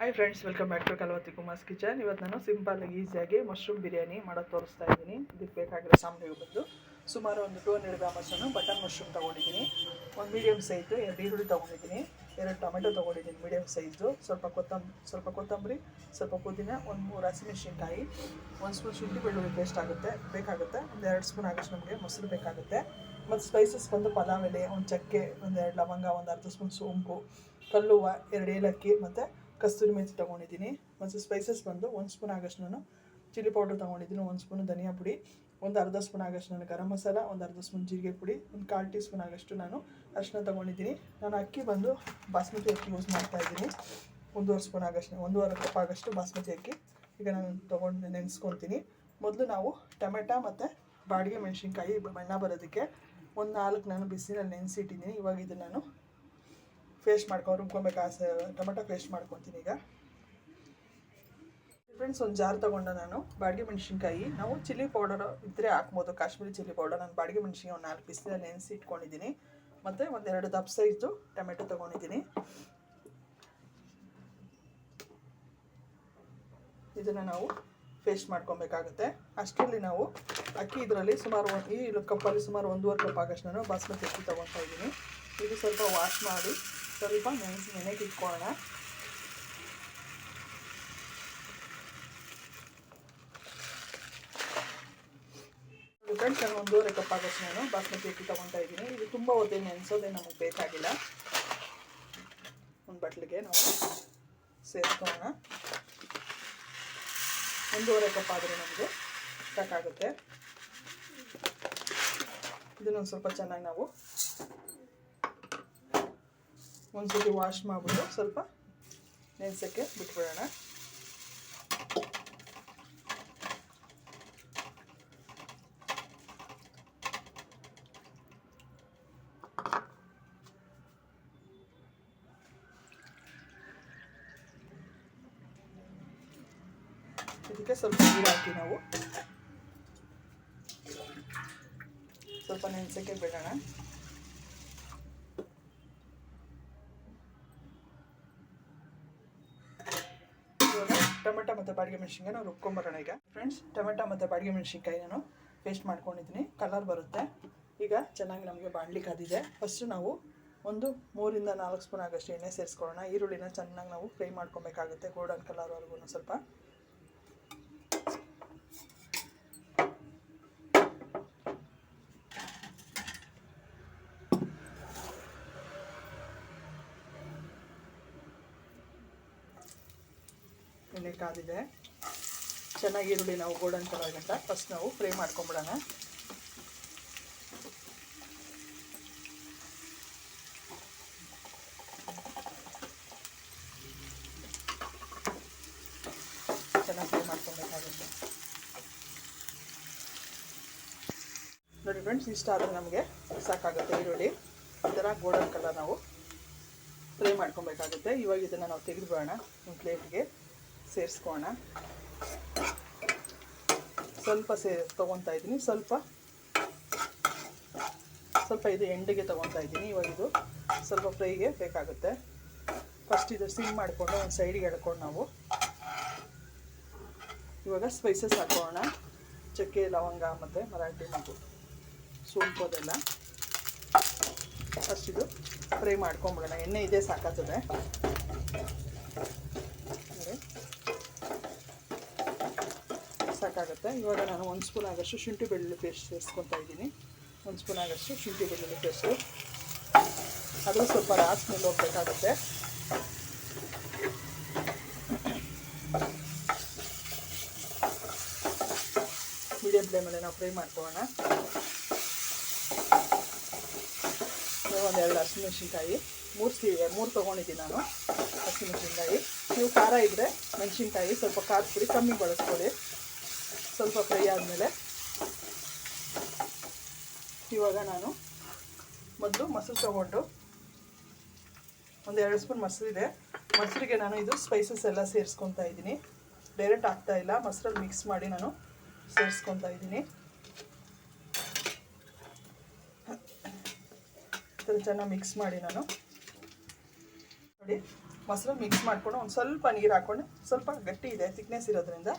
Hi friends welcome back to Kalavatti Kumar's kitchen ಇವತ್ತು ನಾನು ಸಿಂಪಲ್ಲಾಗಿ ಈಸಿಯಾಗಿ ಮಶ್ರೂಮ್ ಬಿರಿಯಾನಿ ಮಾಡೋದು ತೋರಿಸ್ತಾ ಇದ್ದೀನಿ. ಇದಕ್ಕೆ ಬೇಕಾಗಿರೋ ಸಾಮಗ್ರಿಗಳು ಬಂದು ಸುಮಾರು ಒಂದು ಟೂ ಹಂಡ್ರೆಡ್ ಗ್ರಾಮರ್ಸನ್ನು ಬಟನ್ ಮಶ್ರೂಮ್ ತೊಗೊಂಡಿದ್ದೀನಿ. ಒಂದು ಮೀಡಿಯಮ್ ಸೈಜು ಎರಡು ಈರುಳ್ಳಿ ತೊಗೊಂಡಿದ್ದೀನಿ. ಎರಡು ಟೊಮೆಟೊ ತೊಗೊಂಡಿದ್ದೀನಿ ಮೀಡಿಯಮ್ ಸೈಜು ಸ್ವಲ್ಪ ಕೊತ್ತಂಬರಿ ಸ್ವಲ್ಪ ಕೊತ್ತಂಬರಿ, ಸ್ವಲ್ಪ ಪುದೀನ, ಒಂದು ಮೂರು ಹಸಿಮೆಣಸಿನ್ಕಾಯಿ, ಒಂದು ಸ್ಪೂನ್ ಶುಂಠಿ ಬೆಳ್ಳುಳ್ಳಿ ಪೇಸ್ಟ್ ಆಗುತ್ತೆ, ಬೇಕಾಗುತ್ತೆ. ಒಂದು ಎರಡು ಸ್ಪೂನ್ ಆಗಷ್ಟು ನಮಗೆ ಮೊಸರು ಬೇಕಾಗುತ್ತೆ. ಮತ್ತು ಸ್ಪೈಸಸ್ ಬಂದು ಪಲಾವ್ ಎಲೆ, ಒಂದು ಚಕ್ಕೆ, ಒಂದು ಎರಡು ಲವಂಗ, ಒಂದು ಅರ್ಧ ಸ್ಪೂನ್ ಸೋಂಪು, ಕಲ್ಲುವ, ಎರಡು ಏಲಕ್ಕಿ, ಮತ್ತು ಕಸ್ತೂರಿ ಮೆಥಿ ತೊಗೊಂಡಿದ್ದೀನಿ. ಮತ್ತು ಸ್ಪೈಸಸ್ ಬಂದು ಒಂದು ಸ್ಪೂನ್ ಆಗಷ್ಟು ನಾನು ಚಿಲ್ಲಿ ಪೌಡರ್ ತೊಗೊಂಡಿದ್ದೀನಿ. ಒಂದು ಸ್ಪೂನ್ ಧನಿಯಾ ಪುಡಿ, ಒಂದು ಅರ್ಧ ಸ್ಪೂನ್ ಆಗಷ್ಟು ನಾನು ಗರಂ ಮಸಾಲ, ಒಂದು ಅರ್ಧ ಸ್ಪೂನ್ ಜೀರಿಗೆ ಪುಡಿ, ಒಂದು ಕಾಲು ಟೀ ಸ್ಪೂನ್ ಆಗಷ್ಟು ನಾನು ಅರಿಶಿನ ತೊಗೊಂಡಿದ್ದೀನಿ. ನಾನು ಅಕ್ಕಿ ಬಂದು ಬಾಸ್ಮತಿ ಅಕ್ಕಿ ಯೂಸ್ ಮಾಡ್ತಾ ಇದ್ದೀನಿ. ಒಂದೂವರೆ ಸ್ಪೂನ್ ಆಗಷ್ಟು ಒಂದೂವರೆ ಕಪ್ ಆಗಷ್ಟು ಬಾಸ್ಮತಿ ಅಕ್ಕಿ. ಈಗ ನಾನು ತೊಗೊಂಡು ನೆನೆಸ್ಕೊತೀನಿ. ಮೊದಲು ನಾವು ಟೊಮೆಟೊ ಮತ್ತು ಬಾಡಿಗೆ ಮೆಣಸಿನ್ಕಾಯಿ ಬಣ್ಣ ಬರೋದಕ್ಕೆ ಒಂದು ನಾಲ್ಕು ನಾನು ಬಿಸಿನಲ್ಲಿ ನೆನೆಸಿಟ್ಟಿದ್ದೀನಿ. ಇವಾಗ ಇದು ನಾನು ಪೇಸ್ಟ್ ಮಾಡ್ಕೊಂಡು ರುಬ್ಕೊಬೇಕು ಆಸೆ ಟೊಮೆಟೊ ಪೇಸ್ಟ್ ಮಾಡ್ಕೊತೀನಿ ಈಗ. ಫ್ರೆಂಡ್ಸ್ ಒಂದು ಜಾರ್ ತೊಗೊಂಡ ನಾನು ಬಾಡಿಗೆ ಮೆಣಸಿನ್ಕಾಯಿ. ನಾವು ಚಿಲ್ಲಿ ಪೌಡರ್ ಇದ್ದರೆ ಹಾಕ್ಬೋದು. ಕಾಶ್ಮೀರಿ ಚಿಲ್ಲಿ ಪೌಡರ್ ನಾನು ಬಾಡಿಗೆ ಮೆಣಸಿನ್ಕಾಯಿ ಒಂದು ನಾಲ್ಕು ಬಿಸಿಲಲ್ಲಿ ನೆನೆಸಿ ಇಟ್ಕೊಂಡಿದ್ದೀನಿ. ಮತ್ತು ಒಂದೆರಡು ದಪ್ಪ ಸೈಜು ಟೊಮೆಟೊ ತೊಗೊಂಡಿದ್ದೀನಿ. ಇದನ್ನು ನಾವು ಪೇಸ್ಟ್ ಮಾಡ್ಕೊಬೇಕಾಗುತ್ತೆ. ಅಷ್ಟರಲ್ಲಿ ನಾವು ಅಕ್ಕಿ ಇದರಲ್ಲಿ ಸುಮಾರು ಒಂದು, ಈ ಕಪ್ಪಲ್ಲಿ ಸುಮಾರು ಒಂದೂವರೆ ಕಪ್ ಆಗಷ್ಟು ನಾನು ಬಾಸ್ಮತಿ ಅಕ್ಕಿ ತೊಗೊತಾ ಇದ್ದೀನಿ. ಇದು ಸ್ವಲ್ಪ ವಾಶ್ ಮಾಡಿ ಸ್ವಲ್ಪ ನೆನೆಸಿ ನೆನೆಗೆ ಇಟ್ಕೊಳ್ಳೋಣ ಫ್ರೆಂಡ್ಸ್ ನಾನು ಒಂದೂವರೆ ಕಪ್ ಆಗಷ್ಟು ನಾನು ಬಾಸ್ಮತಿ ಅಕ್ಕಿ ತೊಗೊತಾ ಇದ್ದೀನಿ. ಇದು ತುಂಬ ಒದ್ದೆ ನೆನೆಸೋದೇ ನಮಗೆ ಬೇಕಾಗಿಲ್ಲ. ಒಂದು ಬಟ್ಲಿಗೆ ನಾವು ಸೇರಿಸ್ಕೊಳ್ಳೋಣ ಒಂದೂವರೆ ಕಪ್ ಆದರೆ ನಮಗೆ ಸಾಕಾಗುತ್ತೆ ಇದನ್ನೊಂದು ಸ್ವಲ್ಪ ಚೆನ್ನಾಗಿ ನಾವು ಒಂದ್ಸತಿ ವಾಶ್ ಮಾಡ್ಬಿಟ್ಟು ಸ್ವಲ್ಪ ನೆನೆಸೋಕ್ಕೆ ಬಿಟ್ಬಿಡೋಣ. ಇದಕ್ಕೆ ಸ್ವಲ್ಪ ನೀರು ಹಾಕಿ ನಾವು. ಸ್ವಲ್ಪ ನೆನೆಸೋಕ್ಕೆ ಬಿಡೋಣ ಇವಾಗ ಟೊಮೆಟೊ ಮತ್ತು ಬಾಡಿಗೆ ಮೆಣಸಿನ್ಕಾಯಿ ನಾವು ರುಬ್ಕೊಂಬರೋಣ ಈಗ. ಫ್ರೆಂಡ್ಸ್ ಟೊಮೆಟೊ ಮತ್ತು ಬಾಡಿಗೆ ಮೆಣಸಿನ್ಕಾಯಿ ನಾನು ಪೇಸ್ಟ್ ಮಾಡ್ಕೊಂಡಿದ್ದೀನಿ. ಕಲರ್ ಬರುತ್ತೆ. ಈಗ ಚೆನ್ನಾಗಿ ನಮಗೆ ಬಾಣ್ಲಿಕ್ಕೆ ಅದಿದೆ ಫಸ್ಟು ನಾವು ಒಂದು ಮೂರಿಂದ ನಾಲ್ಕು ಸ್ಪೂನ್ ಆಗೋಷ್ಟು ಎಣ್ಣೆ ಸೇರಿಸ್ಕೊಳ್ಳೋಣ. ಈರುಳ್ಳಿನ ಚೆನ್ನಾಗಿ ನಾವು ಫ್ರೈ ಮಾಡ್ಕೊಬೇಕಾಗುತ್ತೆ ಗೋಲ್ಡನ್ ಕಲರ್ವರೆಗೂ ಸ್ವಲ್ಪ. ಕಾದಿದೆ ಚೆನ್ನಾಗಿ ಈರುಳ್ಳಿ ನಾವು ಗೋಲ್ಡನ್ ಕಲರ್ ಆಗಂತ. ಫಸ್ಟ್ ನಾವು ಫ್ರೈ ಮಾಡ್ಕೊಂಬಿಡೋಣ. ಚೆನ್ನಾಗಿ ಫ್ರೈ ಮಾಡ್ಕೊಬೇಕಾಗುತ್ತೆ. ನೋಡಿ ಫ್ರೆಂಡ್ಸ್ ಇಷ್ಟ ಆದರೆ ನಮಗೆ ಸಾಕಾಗುತ್ತೆ ಈರುಳ್ಳಿ. ಈ ಥರ ಗೋಲ್ಡನ್ ಕಲರ್ ನಾವು ಫ್ರೈ ಮಾಡ್ಕೊಬೇಕಾಗುತ್ತೆ. ಇವಾಗ ಇದನ್ನು ನಾವು ತೆಗೆದು ಬಿಡೋಣ ಒಂದು ಪ್ಲೇಟ್ಗೆ ಸೇರಿಸ್ಕೋಣ. ಸ್ವಲ್ಪ ಸೇ ತೊಗೊತಾ ಇದ್ದೀನಿ. ಸ್ವಲ್ಪ ಸ್ವಲ್ಪ ಇದು ಎಂಡಿಗೆ ತೊಗೊತಾ ಇದ್ದೀನಿ. ಇವಾಗ ಇದು ಸ್ವಲ್ಪ ಫ್ರೈಗೆ ಬೇಕಾಗುತ್ತೆ. ಫಸ್ಟ್ ಇದು ಸಿಮ್ ಮಾಡಿಕೊಂಡು ಒಂದು ಸೈಡಿಗೆ ಎಳ್ಕೊಂಡು ನಾವು. ಇವಾಗ ಸ್ಪೈಸಸ್ ಹಾಕೋಣ. ಚಕ್ಕೆ, ಲವಂಗ ಮತ್ತು ಮರಾಠಿ ಮಗು ಸೋಂಪು ಅದೆಲ್ಲ. ಫಸ್ಟ್ ಇದು ಫ್ರೈ ಮಾಡ್ಕೊಂಬಿಡೋಣ. ಎಣ್ಣೆ ಇದೆ, ಸಾಕಾಗ್ತದೆ. ಸಾಕಾಗುತ್ತೆ ಇವಾಗ ನಾನು ಒಂದು ಸ್ಪೂನ್ ಆಗಷ್ಟು ಶುಂಠಿ ಬೆಳ್ಳುಳ್ಳಿ ಪೇಸ್ಟ್ ಸೇರಿಸ್ಕೊತಾ ಇದ್ದೀನಿ. ಒಂದು ಸ್ಪೂನ್ ಆಗಷ್ಟು ಶುಂಠಿ ಬೆಳ್ಳುಳ್ಳಿ ಪೇಸ್ಟು ಅದು ಸ್ವಲ್ಪ ರಾಸ್ ಮೇಲೆ ಹೋಗ್ಬೇಕಾಗುತ್ತೆ ಮೀಡಿಯಂ ಫ್ಲೇಮಲ್ಲಿ ನಾವು ಫ್ರೈ ಮಾಡ್ಕೊಳ್ಳೋಣ. ಒಂದು ಎರಡು ಹಸಿಮೆಣ್ಸಿನ್ಕಾಯಿ, ಮೂರು ಸಿ, ಮೂರು ತೊಗೊಂಡಿದ್ದೀನಿ ನಾನು ಹಸಿಮೆಣ್ಸಿನ್ಕಾಯಿ. ನೀವು ಖಾರ ಇದ್ದರೆ ಮೆಣಸಿನ್ಕಾಯಿ ಸ್ವಲ್ಪ ಖಾರ ಪುಡಿ ಕಮ್ಮಿ ಬಳಸ್ಕೊಳ್ಳಿ. ಸ್ವಲ್ಪ ಫ್ರೈ ಆದಮೇಲೆ ಇವಾಗ ನಾನು ಮೊದಲು ಮೊಸರು ತೊಗೊಂಡು ಒಂದು ಎರಡು ಸ್ಪೂನ್ ಇದೆ. ಮೊಸರಿಗೆ ನಾನು ಇದು ಸ್ಪೈಸಸ್ ಎಲ್ಲ ಸೇರಿಸ್ಕೊತಾ ಇದ್ದೀನಿ. ಡೈರೆಕ್ಟ್ ಆಗ್ತಾ ಇಲ್ಲ. ಮೊಸರಲ್ಲಿ ಮಿಕ್ಸ್ ಮಾಡಿ ನಾನು ಸೇರಿಸ್ಕೊತಾ ಇದ್ದೀನಿ. ಚೆನ್ನಾಗಿ ಮಿಕ್ಸ್ ಮಾಡಿ ನಾನು. ನೋಡಿ ಮೊಸರು ಮಿಕ್ಸ್ ಮಾಡಿಕೊಂಡು ಒಂದು ಸ್ವಲ್ಪ ನೀರು ಹಾಕ್ಕೊಂಡು ಸ್ವಲ್ಪ ಗಟ್ಟಿ ಇದೆ ಥಿಕ್ನೆಸ್ ಇರೋದ್ರಿಂದ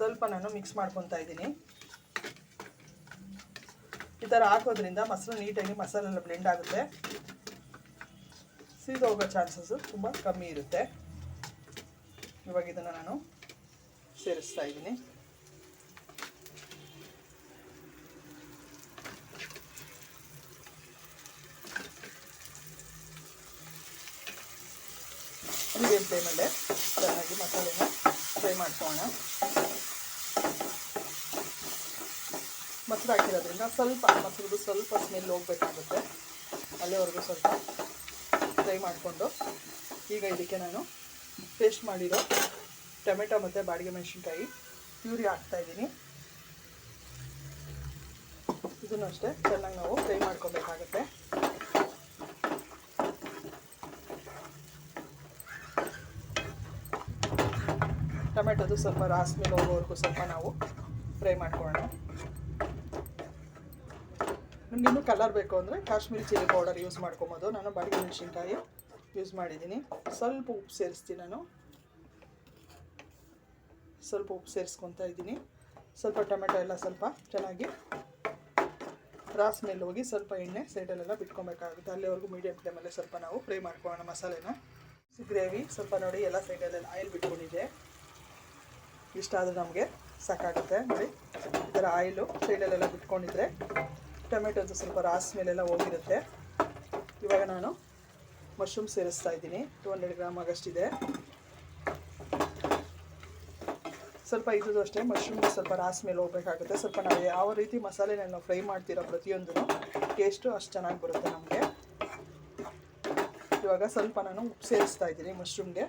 ಸ್ವಲ್ಪ ನಾನು ಮಿಕ್ಸ್ ಮಾಡ್ಕೊತಾ ಇದ್ದೀನಿ. ಈ ಥರ ಹಾಕೋದ್ರಿಂದ ಮೊಸರು ನೀಟಾಗಿ ಮಸಾಲೆಲ್ಲ ಬ್ಲೆಂಡ್ ಆಗುತ್ತೆ. ಸೀದೋಗೋ ಚಾನ್ಸಸ್ಸು ತುಂಬ ಕಮ್ಮಿ ಇರುತ್ತೆ. ಇವಾಗ ಇದನ್ನು ನಾನು ಸೇರಿಸ್ತಾ ಇದ್ದೀನಿ. ಮೀಡಿಯಂ ಫ್ಲೇಮಲ್ಲೇ ಚೆನ್ನಾಗಿ ಮಸಾಲೆನ ಫ್ರೈ ಮಾಡ್ಕೊಳ್ಳೋಣ. ಮೊಸರು ಹಾಕಿರೋದ್ರಿಂದ ಸ್ವಲ್ಪ ಮೊಸರುದು ಸ್ವಲ್ಪ ಸ್ಮೆಲ್ ಹೋಗ್ಬೇಕಾಗುತ್ತೆ. ಅಲ್ಲಿವರೆಗೂ ಸ್ವಲ್ಪ ಫ್ರೈ ಮಾಡಿಕೊಂಡು ಈಗ ಇದಕ್ಕೆ ನಾನು ಪೇಸ್ಟ್ ಮಾಡಿರೋ ಟೊಮೆಟೊ ಮತ್ತು ಬಾಡಿಗೆ ಮೆಣಸಿನ್ಕಾಯಿ ಪ್ಯೂರಿ ಹಾಕ್ತಾಯಿದ್ದೀನಿ ಇದನ್ನು ಅಷ್ಟೇ ಚೆನ್ನಾಗಿ ನಾವು ಫ್ರೈ ಮಾಡ್ಕೊಬೇಕಾಗತ್ತೆ. ಟೊಮೆಟೊದು ಸ್ವಲ್ಪ ರಾಸ್ಮೇಲೆ ಹೋಗೋವರೆಗೂ ಸ್ವಲ್ಪ ನಾವು ಫ್ರೈ ಮಾಡ್ಕೊಳ್ಳೋಣ. ನಿಮ್ಗೆ ಕಲರ್ ಬೇಕು ಅಂದರೆ ಕಾಶ್ಮೀರಿ ಚಿಲ್ಲಿ ಪೌಡರ್ ಯೂಸ್ ಮಾಡ್ಕೊಬೋದು. ನಾನು ಬಾಡಿಗೆ ಮೆಣಸಿನ್ಕಾಯಿ ಯೂಸ್ ಮಾಡಿದ್ದೀನಿ. ಸ್ವಲ್ಪ ಉಪ್ಪು ಸೇರಿಸ್ತೀನಿ ನಾನು. ಸ್ವಲ್ಪ ಉಪ್ಪು ಸೇರಿಸ್ಕೊತಾ ಇದ್ದೀನಿ. ಸ್ವಲ್ಪ ಟೊಮೆಟೊ ಎಲ್ಲ ಸ್ವಲ್ಪ ಚೆನ್ನಾಗಿ ರಾಸ್ ಮೇಲೆ ಹೋಗಿ ಸ್ವಲ್ಪ ಎಣ್ಣೆ ಸೈಡಲ್ಲೆಲ್ಲ ಬಿಟ್ಕೊಬೇಕಾಗುತ್ತೆ. ಅಲ್ಲಿವರೆಗೂ ಮೀಡಿಯಂ ಫ್ಲೇಮಲ್ಲೇ ಸ್ವಲ್ಪ ನಾವು ಫ್ರೈ ಮಾಡ್ಕೊಳ್ಳೋಣ ಮಸಾಲೆನ. ಗ್ರೇವಿ ಸ್ವಲ್ಪ ನೋಡಿ ಎಲ್ಲ ಸೈಡಲ್ಲೆಲ್ಲ ಆಯಿಲ್ ಬಿಟ್ಕೊಂಡಿದೆ. ಇಷ್ಟಾದರೂ ನಮಗೆ ಸಾಕಾಗುತ್ತೆ. ನೋಡಿ, ಈ ಥರ ಆಯಿಲು ಸೈಡಲ್ಲೆಲ್ಲ ಬಿಟ್ಕೊಂಡಿದ್ರೆ ಟೊಮೆಟೊದು ಸ್ವಲ್ಪ ರಾಸ್ ಮೇಲೆಲ್ಲ ಹೋಗಿರುತ್ತೆ. ಇವಾಗ ನಾನು ಮಶ್ರೂಮ್ ಸೇರಿಸ್ತಾ ಇದ್ದೀನಿ. ಟು ಹಂಡ್ರೆಡ್ ಗ್ರಾಮ್ ಆಗಷ್ಟಿದೆ. ಸ್ವಲ್ಪ ಇದು ಅಷ್ಟೇ, ಮಶ್ರೂಮ್ ಸ್ವಲ್ಪ ರಾಸ್ ಮೇಲೆ ಹೋಗ್ಬೇಕಾಗುತ್ತೆ. ಸ್ವಲ್ಪ ನಾವು ಯಾವ ರೀತಿ ಮಸಾಲೆನ ಫ್ರೈ ಮಾಡ್ತೀರೋ ಪ್ರತಿಯೊಂದು ಟೇಸ್ಟು ಅಷ್ಟು ಚೆನ್ನಾಗಿ ಬರುತ್ತೆ ನಮಗೆ. ಇವಾಗ ಸ್ವಲ್ಪ ನಾನು ಉಪ್ಪು ಸೇರಿಸ್ತಾ ಇದ್ದೀನಿ ಮಶ್ರೂಮ್ಗೆ.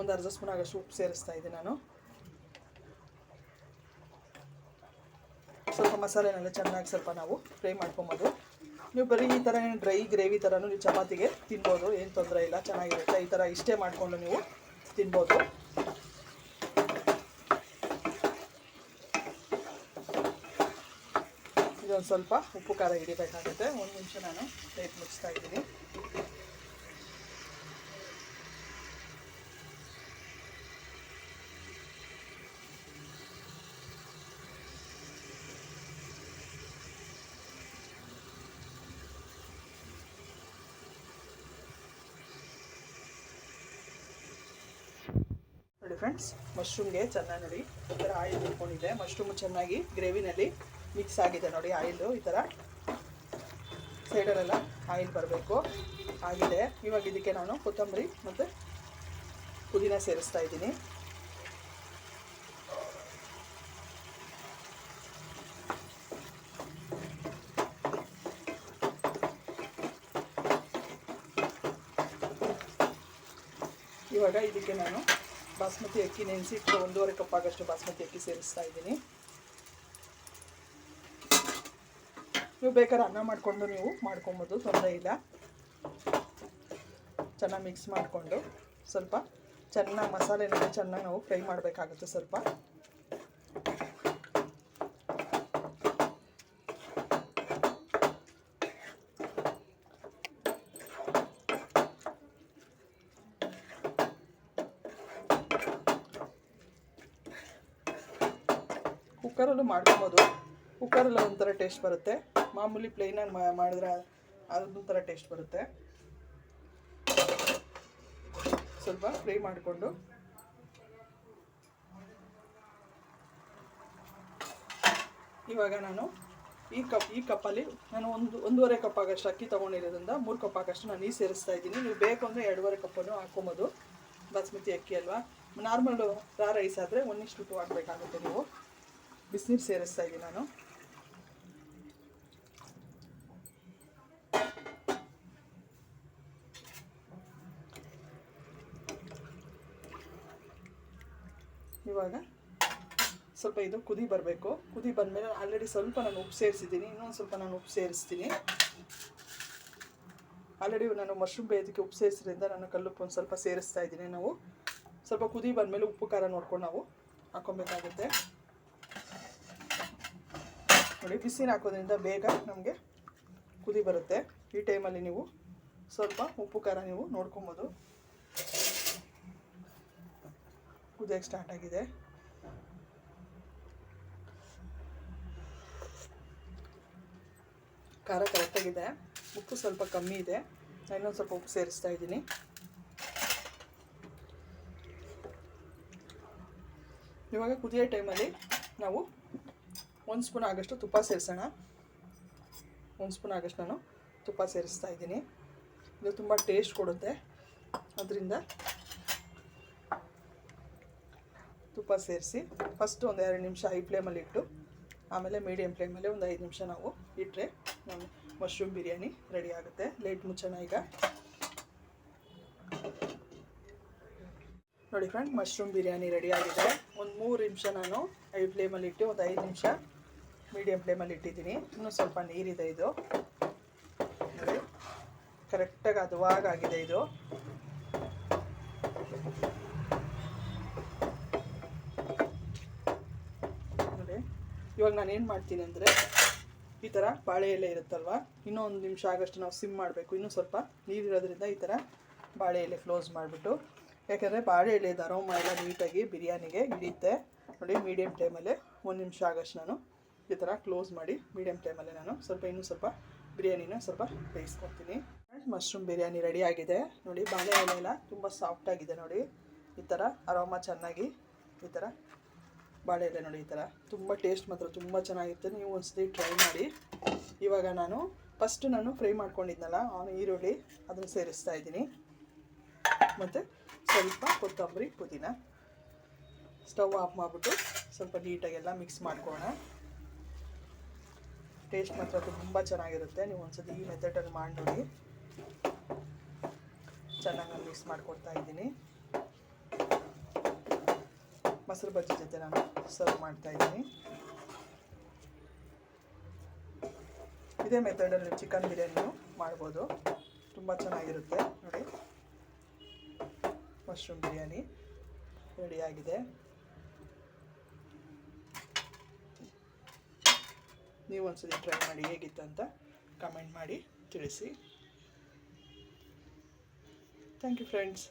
ಒಂದು ಅರ್ಧ ಸ್ಪೂನ್ ಆಗಷ್ಟು ಉಪ್ಪು ಸೇರಿಸ್ತಾ ಇದ್ದೀನಿ ನಾನು. ಸ್ವಲ್ಪ ಮಸಾಲೆನೆಲ್ಲ ಚೆನ್ನಾಗಿ ಸ್ವಲ್ಪ ನಾವು ಫ್ರೈ ಮಾಡ್ಕೊಬೋದು. ನೀವು ಬರೀ ಈ ಥರ ಡ್ರೈ ಗ್ರೇವಿ ಥರನೂ ನೀವು ಚಪಾತಿಗೆ ತಿನ್ಬೋದು, ಏನು ತೊಂದರೆ ಇಲ್ಲ, ಚೆನ್ನಾಗಿರುತ್ತೆ. ಈ ಥರ ಇಷ್ಟೇ ಮಾಡಿಕೊಂಡು ನೀವು ತಿನ್ಬೋದು. ಇದೊಂದು ಸ್ವಲ್ಪ ಉಪ್ಪು ಖಾರ ಹಿಡಿಬೇಕಾಗುತ್ತೆ. ಒಂದು ನಿಮಿಷ ನಾನು ಪ್ಲೇಟ್ ಮುಚ್ತಾ ಇದ್ದೀನಿ. ನೋಡಿ ಫ್ರೆಂಡ್ಸ್ ಮಶ್ರೂಮ್ಗೆ ಚೆನ್ನಾಗಿ ನೋಡಿ, ಈ ಥರ ಆಯಿಲ್ ಹಿಡ್ಕೊಂಡಿದೆ ಮಶ್ರೂಮ್ ಚೆನ್ನಾಗಿ ಗ್ರೇವಿನಲ್ಲಿ ಮಿಕ್ಸ್ ಆಗಿದೆ ನೋಡಿ ಆಯಿಲು ಈ ಥರ ಸೈಡಲ್ಲೆಲ್ಲ ಆಯಿಲ್ ಬರಬೇಕು. ಆಗಿದೆ. ಇವಾಗ ಇದಕ್ಕೆ ನಾನು ಕೊತ್ತಂಬರಿ ಮತ್ತು ಪುದೀನ ಸೇರಿಸ್ತಾ ಇದ್ದೀನಿ. ಇವಾಗ ಇದಕ್ಕೆ ನಾನು ಬಾಸ್ಮತಿ ಅಕ್ಕಿ ನೆನೆಸಿಟ್ಟು ಒಂದೂವರೆ ಕಪ್ ಆಗಷ್ಟು ಬಾಸ್ಮತಿ ಅಕ್ಕಿ ಸೇರಿಸ್ತಾ ಇದ್ದೀನಿ. ನೀವು ಬೇಕಾದ್ರೆ ಅನ್ನ ಮಾಡಿಕೊಂಡು ನೀವು ಮಾಡ್ಕೊಬೋದು, ತೊಂದರೆ ಇಲ್ಲ. ಚೆನ್ನಾಗಿ ಮಿಕ್ಸ್ ಮಾಡಿಕೊಂಡು ಸ್ವಲ್ಪ ಚೆನ್ನಾಗಿ ಮಸಾಲೆನೆಲ್ಲ ಚೆನ್ನಾಗಿ ನಾವು ಫ್ರೈ ಮಾಡಬೇಕಾಗುತ್ತೆ ಸ್ವಲ್ಪ. ಕುಕ್ಕರಲ್ಲೂ ಮಾಡ್ಕೊಬೋದು. ಕುಕ್ಕರಲ್ಲಿ ಒಂಥರ ಟೇಸ್ಟ್ ಬರುತ್ತೆ. ಮಾಮೂಲಿ ಪ್ಲೇನಾಗಿ ಮಾಡಿದ್ರೆ ಅದೊಂಥರ ಟೇಸ್ಟ್ ಬರುತ್ತೆ. ಸ್ವಲ್ಪ ಫ್ರೈ ಮಾಡಿಕೊಂಡು. ಇವಾಗ ನಾನು ಈ ಕಪ್, ಈ ಕಪ್ಪಲ್ಲಿ ನಾನು ಒಂದು, ಒಂದೂವರೆ ಕಪ್ ಆಗೋಷ್ಟು ಅಕ್ಕಿ ತೊಗೊಂಡಿರೋದ್ರಿಂದ ಮೂರು ಕಪ್ ಆಗೋಷ್ಟು ನಾನು ನೀರು ಸೇರಿಸ್ತಾ ಇದ್ದೀನಿ. ನೀವು ಬೇಕು ಅಂದರೆ ಎರಡೂವರೆ ಕಪ್ಪನ್ನು ಹಾಕೊಬೋದು. ಬಾಸ್ಮತಿ ಅಕ್ಕಿ ಅಲ್ವಾ? ನಾರ್ಮಲ್ ರಾ ರೈಸ್ ಆದರೆ ಒಂದಿಷ್ಟು ಟು ಹಾಕಬೇಕಾಗುತ್ತೆ ನೀವು. ಬಿಸಿನೀರು ಸೇರಿಸ್ತಾ ಇದ್ದೀನಿ ನಾನು. ಇವಾಗ ಸ್ವಲ್ಪ ಇದು ಕುದಿ ಬರಬೇಕು. ಕುದಿ ಬಂದಮೇಲೆ ಆಲ್ರೆಡಿ ಸ್ವಲ್ಪ ನಾನು ಉಪ್ಪು ಸೇರಿಸಿದ್ದೀನಿ. ಇನ್ನೊಂದು ಸ್ವಲ್ಪ ನಾನು ಉಪ್ಪು ಸೇರಿಸ್ತೀನಿ. ಆಲ್ರೆಡಿ ನಾನು ಮಶ್ರೂಮ್ ಬೇಯೋದಕ್ಕೆ ಉಪ್ಪು ಸೇರಿಸಿದ್ರಿಂದ ನಾನು ಕಲ್ಲುಪ್ಪು ಒಂದು ಸ್ವಲ್ಪ ಸೇರಿಸ್ತಾ ಇದ್ದೀನಿ ನಾವು. ಸ್ವಲ್ಪ ಕುದಿ ಬಂದಮೇಲೆ ಉಪ್ಪು ಖಾರ ನೋಡ್ಕೊಂಡು ನಾವು ಹಾಕೊಬೇಕಾಗುತ್ತೆ ನೋಡಿ ಬಿಸಿನ ಹಾಕೋದ್ರಿಂದ ಬೇಗ ನಮಗೆ ಕುದಿ ಬರುತ್ತೆ. ಈ ಟೈಮಲ್ಲಿ ನೀವು ಸ್ವಲ್ಪ ಉಪ್ಪು, ಖಾರ ನೀವು ನೋಡ್ಕೊಬೋದು. ಕುದಿಯೋಕ್ಕೆ ಸ್ಟಾರ್ಟ್ ಆಗಿದೆ. ಖಾರ ಕರೆಕ್ಟಾಗಿದೆ ಉಪ್ಪು ಸ್ವಲ್ಪ ಕಮ್ಮಿ ಇದೆ. ನಾನು ಇನ್ನೊಂದು ಸ್ವಲ್ಪ ಉಪ್ಪು ಸೇರಿಸ್ತಾ ಇದ್ದೀನಿ. ಇವಾಗ ಕುದಿಯೋ ಟೈಮಲ್ಲಿ ನಾವು ಒಂದು ಸ್ಪೂನ್ ಆಗಷ್ಟು ತುಪ್ಪ ಸೇರಿಸೋಣ. ಒಂದು ಸ್ಪೂನ್ ಆಗಷ್ಟು ನಾನು ತುಪ್ಪ ಸೇರಿಸ್ತಾ ಇದ್ದೀನಿ. ಇದು ತುಂಬ ಟೇಸ್ಟ್ ಕೊಡುತ್ತೆ. ಅದರಿಂದ ತುಪ್ಪ ಸೇರಿಸಿ ಫಸ್ಟು ಒಂದು ಎರಡು ನಿಮಿಷ ಹೈ ಫ್ಲೇಮಲ್ಲಿ ಇಟ್ಟು, ಆಮೇಲೆ ಮೀಡಿಯಮ್ ಫ್ಲೇಮಲ್ಲಿ ಒಂದು ಐದು ನಿಮಿಷ ನಾವು ಇಟ್ಟರೆ ನಮ್ಮ ಮಶ್ರೂಮ್ ಬಿರಿಯಾನಿ ರೆಡಿ ಆಗುತ್ತೆ. ಲೇಟ್ ಮುಚ್ಚೋಣ ಈಗ. ನೋಡಿ ಫ್ರೆಂಡ್ ಮಶ್ರೂಮ್ ಬಿರಿಯಾನಿ ರೆಡಿ ಆಗಿದೆ. ಒಂದು ಮೂರು ನಿಮಿಷ ನಾನು ಐ ಫ್ಲೇಮಲ್ಲಿ ಇಟ್ಟು ಒಂದು ಐದು ನಿಮಿಷ ಮೀಡಿಯಮ್ ಫ್ಲೇಮಲ್ಲಿ ಇಟ್ಟಿದ್ದೀನಿ. ಇನ್ನೂ ಸ್ವಲ್ಪ ನೀರಿದೆ ಇದು. ಕರೆಕ್ಟಾಗಿ ಆಗಿದೆ ಇದು. ನೋಡಿ, ಇವಾಗ ನಾನು ಏನು ಮಾಡ್ತೀನಿ ಅಂದರೆ, ಈ ಥರ ಬಾಳೆ ಎಲೆ ಇರುತ್ತಲ್ವ, ಇನ್ನೂ ಒಂದು ನಿಮಿಷ ಆಗಷ್ಟು ನಾವು ಸಿಮ್ ಮಾಡಬೇಕು. ಇನ್ನೂ ಸ್ವಲ್ಪ ನೀರಿರೋದ್ರಿಂದ ಈ ಥರ ಬಾಳೆ ಎಲೆ ಕ್ಲೋಸ್ ಮಾಡಿಬಿಟ್ಟು. ಯಾಕೆಂದರೆ ಬಾಳೆ ಎಲೆ ದರೋಮ ಎಲ್ಲ ನೀಟಾಗಿ ಬಿರಿಯಾನಿಗೆ ಹಿಡಿಯುತ್ತೆ. ನೋಡಿ ಮೀಡಿಯಮ್ ಟೈಮಲ್ಲೇ ಒಂದು ನಿಮಿಷ ಆಗಷ್ಟು ನಾನು ಈ ಥರ ಕ್ಲೋಸ್ ಮಾಡಿ ಮೀಡಿಯಮ್ ಫ್ಲೇಮಲ್ಲೇ ನಾನು ಸ್ವಲ್ಪ ಇನ್ನೂ ಸ್ವಲ್ಪ ಬಿರಿಯಾನಿನ ಸ್ವಲ್ಪ ಬೇಯಿಸ್ಕೊತೀನಿ. ಮಶ್ರೂಮ್ ಬಿರಿಯಾನಿ ರೆಡಿ ಆಗಿದೆ. ನೋಡಿ, ಬಾಳೆ ಎಲೆ ತುಂಬ ಸಾಫ್ಟಾಗಿದೆ ನೋಡಿ. ಈ ಥರ ಅರೋಮ ಚೆನ್ನಾಗಿ ಈ ಥರ ಬಾಳೆ ಎಲೆ ನೋಡಿ ಈ ಥರ. ತುಂಬ ಟೇಸ್ಟ್ ಮಾತ್ರ ತುಂಬ ಚೆನ್ನಾಗಿರುತ್ತೆ. ನೀವು ಒಂದ್ಸತಿ ಟ್ರೈ ಮಾಡಿ. ಇವಾಗ ನಾನು ಫಸ್ಟು ನಾನು ಫ್ರೈ ಮಾಡ್ಕೊಂಡಿದ್ನಲ್ಲ, ಅವನು ಈರುಳ್ಳಿ ಅದನ್ನು ಸೇರಿಸ್ತಾ ಇದ್ದೀನಿ. ಮತ್ತು ಸ್ವಲ್ಪ ಕೊತ್ತಂಬರಿ ಪುದೀನ. ಸ್ಟವ್ ಆಫ್ ಮಾಡಿಬಿಟ್ಟು ಸ್ವಲ್ಪ ನೀಟಾಗೆಲ್ಲ ಮಿಕ್ಸ್ ಮಾಡ್ಕೊಳ್ಳೋಣ. ಟೇಸ್ಟ್ ಮಾತ್ರ ತುಂಬ ಚೆನ್ನಾಗಿರುತ್ತೆ. ನೀವು ಒಂದ್ಸತಿ ಈ ಮೆಥಡಲ್ಲಿ ಮಾಡಿ ನೋಡಿ. ಚೆನ್ನಾಗಿ ಮಿಕ್ಸ್ ಮಾಡಿಕೊಡ್ತಾ ಇದ್ದೀನಿ. ಮೊಸರು ಬಜ್ಜಿ ಜೊತೆ ನಾನು ಸರ್ವ್ ಮಾಡ್ತಾ ಇದ್ದೀನಿ. ಇದೇ ಮೆಥಡಲ್ಲಿ ಚಿಕನ್ ಬಿರಿಯಾನಿನೂ ಮಾಡ್ಬೋದು. ತುಂಬ ಚೆನ್ನಾಗಿರುತ್ತೆ. ನೋಡಿ. ಮಶ್ರೂಮ್ ಬಿರಿಯಾನಿ ರೆಡಿಯಾಗಿದೆ ನೀವು ಒಂದ್ಸರಿ ಟ್ರೈ ಮಾಡಿ ಹೇಗಿತ್ತು ಅಂತ ಕಮೆಂಟ್ ಮಾಡಿ ತಿಳಿಸಿ. Thank you friends